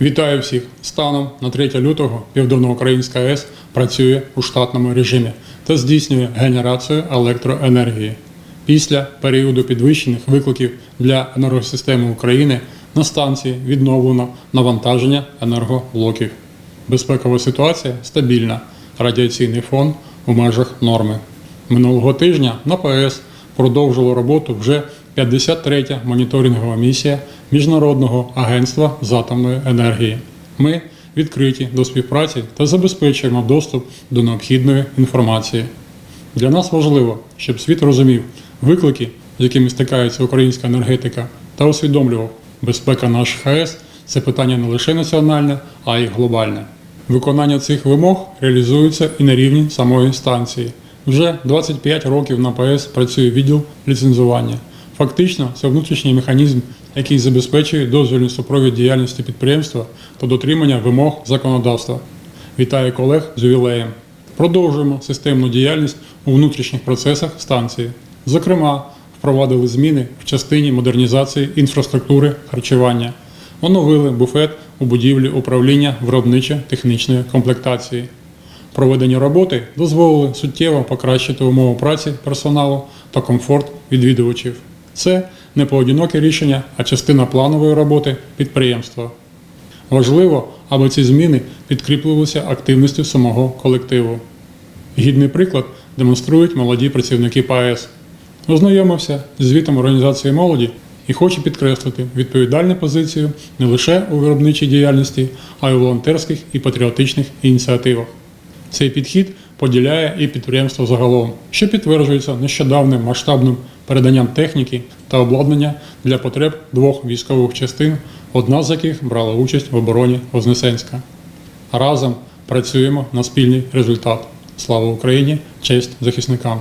Вітаю всіх! Станом на 3 лютого Південноукраїнська АЕС працює у штатному режимі та здійснює генерацію електроенергії. Після періоду підвищених викликів для енергосистеми України на станції відновлено навантаження енергоблоків. Безпекова ситуація стабільна, радіаційний фон у межах норми. Минулого тижня на ПАЕС продовжила роботу вже 53-я моніторингова місія Міжнародного агентства з атомної енергії. Ми відкриті до співпраці та забезпечуємо доступ до необхідної інформації. Для нас важливо, щоб світ розумів виклики, з якими стикається українська енергетика, та усвідомлював, безпека наших АЕС це питання не лише національне, а й глобальне. Виконання цих вимог реалізується і на рівні самої станції. Вже 25 років на ПАЕС працює відділ ліцензування. Фактично, це внутрішній механізм, який забезпечує дозвільний супровід діяльності підприємства та дотримання вимог законодавства. Вітаю колег з ювілеєм. Продовжуємо системну діяльність у внутрішніх процесах станції. Зокрема, впровадили зміни в частині модернізації інфраструктури харчування, оновили буфет у будівлі управління виробничо-технічної комплектації. Проведені роботи дозволили суттєво покращити умови праці персоналу та комфорт відвідувачів. Це не поодиноке рішення, а частина планової роботи підприємства. Важливо, аби ці зміни підкріплювалися активністю самого колективу. Гідний приклад демонструють молоді працівники ПАЕС. Ознайомився з звітом організації молоді і хочу підкреслити відповідальну позицію не лише у виробничій діяльності, а й у волонтерських і патріотичних ініціативах. Цей підхід поділяє і підприємство загалом, що підтверджується нещодавним масштабним переданням техніки та обладнання для потреб двох військових частин, одна з яких брала участь в обороні Вознесенська. Разом працюємо на спільний результат. Слава Україні! Честь захисникам!